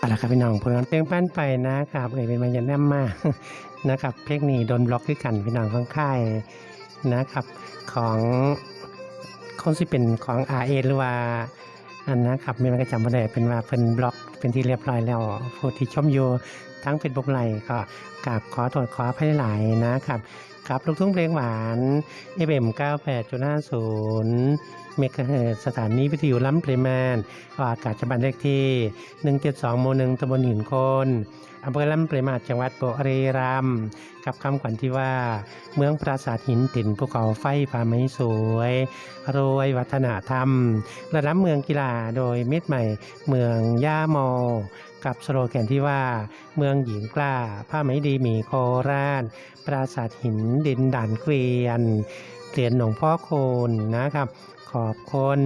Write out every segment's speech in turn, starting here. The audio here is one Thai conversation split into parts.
เอาละครับพี่น้องผลงานเพลงปั้นไปนะครับเอ่ยเป็นมายันแนมมานะครับเพลงนี้โดนบล็อกขึ้นกันพี่น้องของค่ายนะครับของคงสิเป็นของ r อหรือว่าอันนะครับไม่มันก็จำไม่ได้เป็นว่าเป็นบล็อกเป็นที่เรียบร้อยแล้วผู้ที่ชมอยู่ ทั้งเป็นบุกไลก็กราบขอโทษขออภัยหลายนะครับครับลูกทุ่งเพลงหวานเอเอ็ม98.50เมกะเฮิรตซ์สถานีวิทยุล้ำปริมาณออกอากาศฉบับเลขที่ 172หมู่หนึ่งตำบลหินโคนอำเภอล้ำปริมาจังหวัดบุรีรัมย์กับคำขวัญที่ว่า เมืองปราสาทหินติ่นภูเขาไฟผาไม้สวยรวยวัฒนธรรม ระดับเมืองกีฬาโดยเม็ดใหม่เมืองย่าโม กับสโลแกนที่ว่า เมืองหญิงกล้า ผ้าไหมดีหมีโคราช ปราสาทหินดินด่านเกวียนเหรียญหลวงพ่อโคนนะครับ ขอบคุณ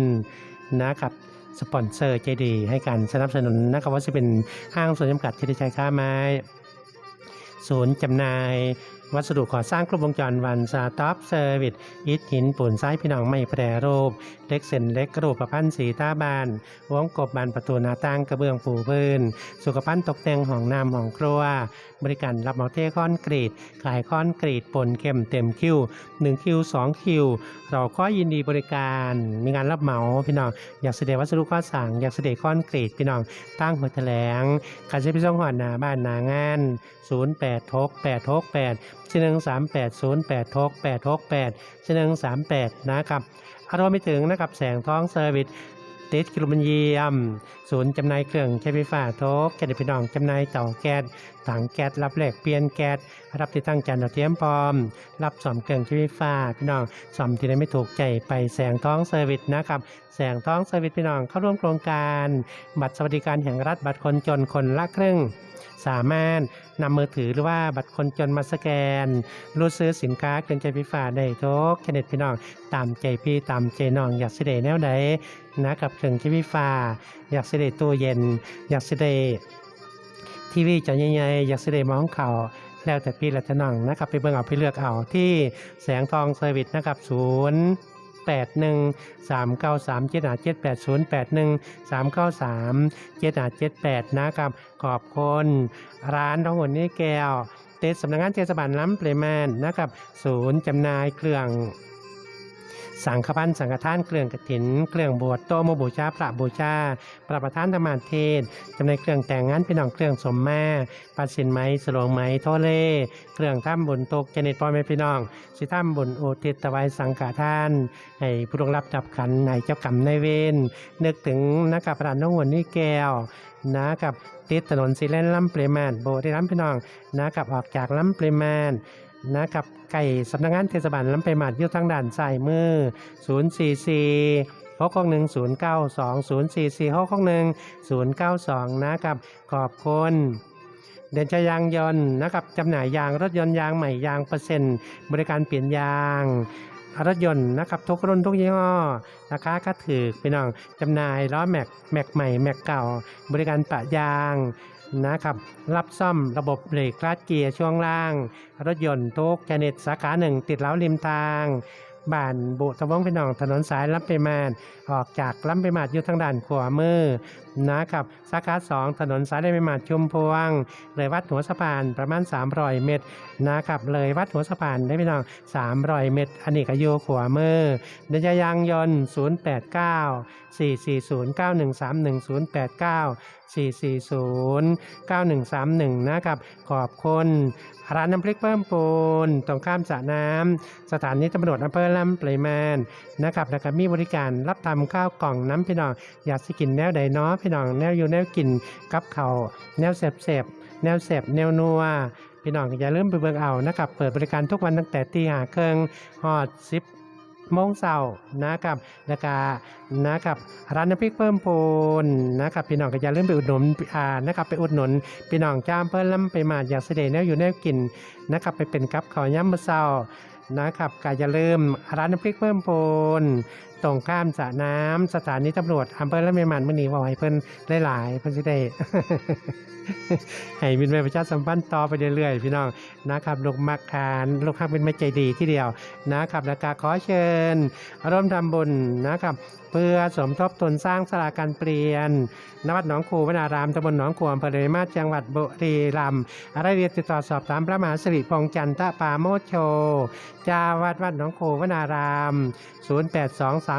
นะครับสปอนเซอร์ใจดี ให้การสนับสนุนนะครับว่าจะเป็นห้างส่วนจำกัดที่ได้ใช้ค้าไม้ ศูนย์จำหน่าย วัสดุก่อสร้างครบวงจรวันสาต็อปเซอร์วิสอิฐหินปูนซ้ายพี่น้องไม่แปรรูปเล็กเส้นเล็กกระดูกประพันธ์สีตาบานวงกบบานประตูหน้าต่างกระเบื้องปูพื้น สุขภัณฑ์ตกแต่งห้องน้ำห้องครัว บริการรับเหมาเทคอนกรีตขายคอนกรีตปนเข้มเต็มคิว1คิว2คิวเราก็ยินดีบริการมีงานรับเหมาพี่น้องอยากเสดงวัสดุก่อสร้างอยากเสดงคอนกรีตพี่น้องตั้งหัวแถลงการใช้พิซซ่งหอดหนาบ้านหนางาน 0 8 6 8 6 8ชนึง3 8 0 8 6 8 6 8ชนึง3 8นะครับอารวมไปถึงนะครับแสงท้องเซอร์วิสติดกิโลมันเยียม ศูนย์จำหน่ายเครื่องใช้ไฟฟ้าโทกแก๊สพี่น้องจำหน่ายเตาแก๊สถังแก๊สรับแลกเปลี่ยนแก๊สรับติดตั้งจานดาวเทียมพร้อม รับซ่อมเครื่องใช้ไฟฟ้าพี่น้องซ่อมที่ได้ไม่ถูกใจไปแสงท้องเซอร์วิสนะครับแสงท้องเซอร์วิสพี่น้องเข้าร่วมโครงการ บัตรสวัสดิการแห่งรัฐบัตรคนจนคนละครึ่ง สามารถนำมือถือหรือว่าบัตรคนจนมาสแกน รูดซื้อสินค้าเครื่องใช้ไฟฟ้าได้ทุกชนิดพี่น้อง ตามใจพี่ตามใจน้องอยากเสิเดแนวใดนะกับเครื่องใช้ไฟฟ้าอยากเสิเดตู้เย็น อยากเสิเดทีวีจอใหญ่ๆอยากเสิเดมองเขาวแล้วแต่พี่และแต่น้องนะครับไปเบิ่งเอาไปเลือกเอาที่แสงทองเซอร์วิสนะครับศูนย์ 8 1 3 9 3 7 5 7 8 0 8 1 3 9 3 7 5 7 8 นะครับ ขอบคุณร้านทองหุ่นนี่แก้วเตสสำนักงานเทศบาลล้ำเปรแมนนะครับ ศูนย์จำหน่ายเครื่อง สังฆพันธ์สังฆทานเครื่องกฐิน เครื่องบวชโตโมบูชาพระบูชาพระประธานธรรมเทศจำในเครื่องแต่งงานพี่น้องเครื่องสมแม่ปัดสินไหมสลวงไหมโทเล เครื่องท่ำบุญตกเจเนตพ่อแม่พี่น้อง สิท่ำบุญโอทิตถวายสังฆทาน ให้ผู้ลงรับดับขันให้เจ้ากรรมนายเวรนึกถึงนักกับร้านน้องวนนี่แก้วนะครับติดถนนสีเลนลำเปรมานโบได้ล้ำพี่น้องนะครับออกจากลำเปรมาน นะครับไก่สำนักงานเทศบาลลำเปรมานอยู่ทางด้านซ้ายมือ 044 6 1 0 9 2 0 4 4 6 1 0 9 2นะครับขอบคุณเดินชยางยนต์นะครับจำหน่ายยางรถยนต์ยางใหม่ยางเปอร์เซ็นต์ บริการเปลี่ยนยางรถยนต์นะครับทุกรุ่นทุกยี่ห้อราคาก็ถือพี่น้องจำหน่ายล้อแม็กแม็กใหม่แม็กเก่า บริการปะยาง นะครับ รับซ่อมระบบเบรกคลัตช์เกียร์ช่วงล่าง รถยนต์ทุกชนิดสาขาหนึ่งติดแล้วริมทาง บ้านบุตะวงพี่น้องถนนสายลำไปมานออกจากลำไปมาดอยู่ทางด้านขวามือนะครับสาขาสองถนนสายลำไปมาดชุมพวง เลยวัดหัวสะพานประมาณ 300 เมตรนะครับเลยวัดหัวสะพานได้พี่น้อง 300 เมตรอันนี้ก็อยู่ขวามือเดินยางยนต์ 089 440 9131 089 440 9131 นะครับ ขอบคุณร้านน้ำพริกเพิ่มปูน ตรงข้ามสระน้ำสถานีตำรวจอำเภอลำปริมาณนะครับแล้วก็มีบริการรับทำข้าวกล่องน้ำพี่น้อง อยากสิกินแนวใดเนาะพี่น้องแนวอยู่แนวกินกับเขาแนวแสบๆแนวแสบแนวนัวพี่น้องอย่าลืมไปเบิ่งเอานะครับเปิดบริการทุกวันตั้งแต่ตีห้าครึ่องฮอดสิบโมงเช้านะครับแล้วก็นะครับร้านน้ำพริกเพิ่มพูนนะครับพี่น้องก็อย่าลืมไปอุดหนุนอ่านะครับไปอุดหนุนพี่น้องจ้ามเพิ่นล้ำไปมาอยากเสด็จแนวอยู่แนวกินนะครับไปเป็นกับข้าย่ำมะเช้า นะครับก็อย่าลืมร้านน้ำพริกเพิ่มพูน ตรงข้ามสระน้ำสถานีตำรวจอำเภอละเมียมันมื่อนี้ว่าให้เพิ่นหลายๆเพิ่นสิได้ให้บินไปประชาสัมพันธ์ต่อไปเรื่อยๆพี่น้องนะครับลูกมักคานลูกค้าเป็นไม่ใจดีที่เดียวนะครับแล้วก็ขอเชิญร่วมทำบุญนะครับเพื่อสมทบทุนสร้างสลาการเปลี่ยนนวัดหนองคูวนารามตำบลหนองคูอำเภอเรมาศจังหวัดบุรีรัมย์อะไรเรียนติดต่อสอบถามพระมหาสิริพงษ์จันทปาโมชโชจาวัดวัดหนองคูวนาราม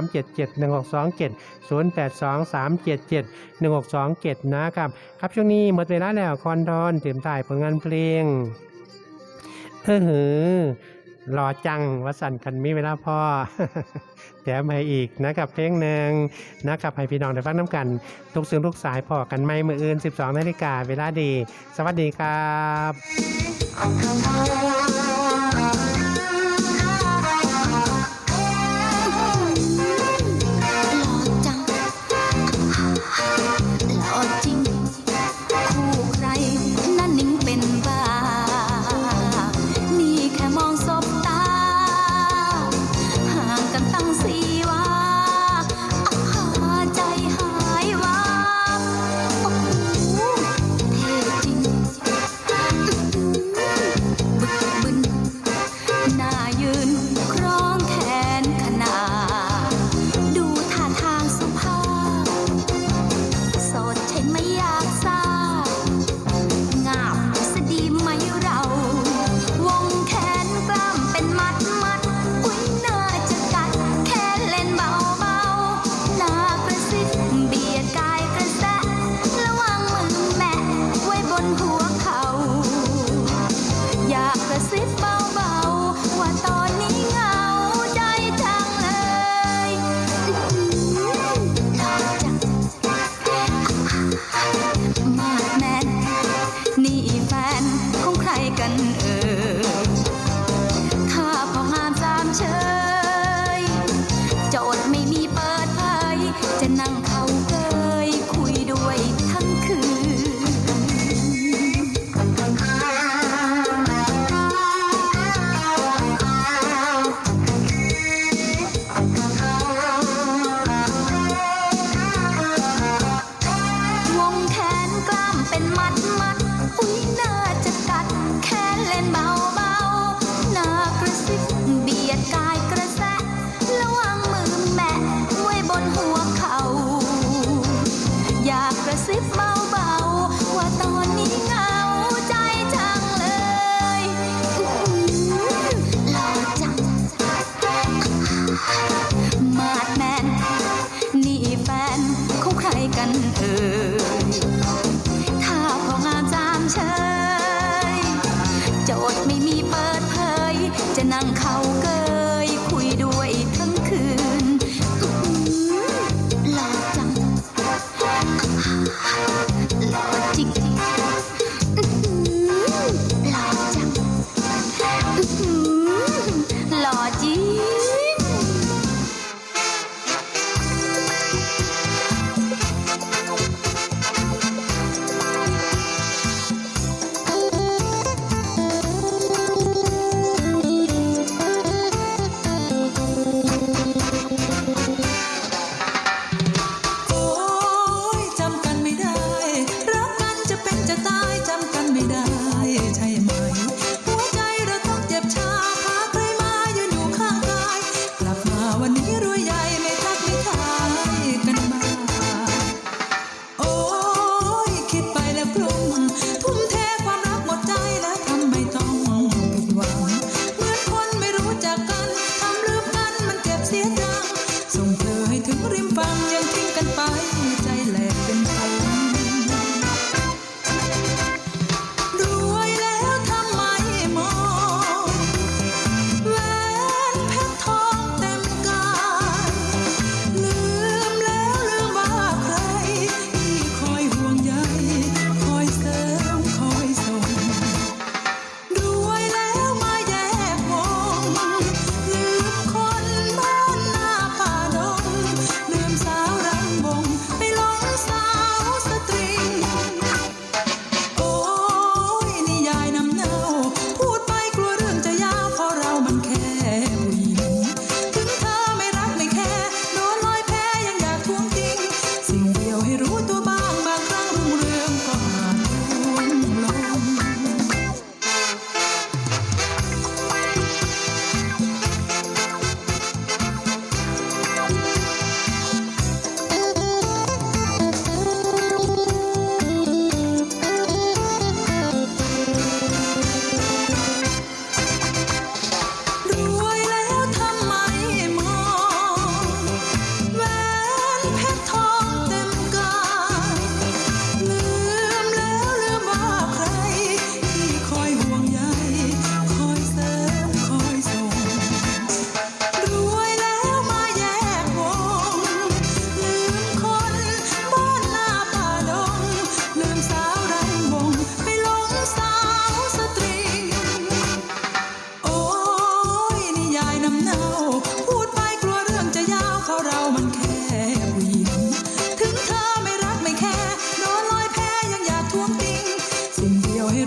0823771627 0823771627 นะครับ ครับช่วงนี้หมดเวลาแล้วคอนทอนเตรียมถ่ายผลงานเพลงเออหือรอจังวสันคันมีเวลาพ่อแถมให้อีกนะครับเพลงหนึ่งนะครับให้พี่น้องได้ฟังน้ำกัน ทุกสิ่งทุกสายพอกันไม่มืออื่น 12นาฬิกาเวลาดี สวัสดีครับ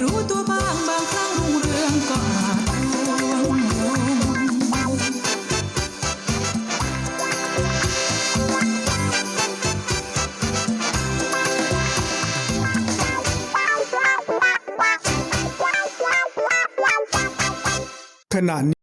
รู้ตัวบ้างบางครั้งรุงเรืองก็อาจร่วงขณะนี้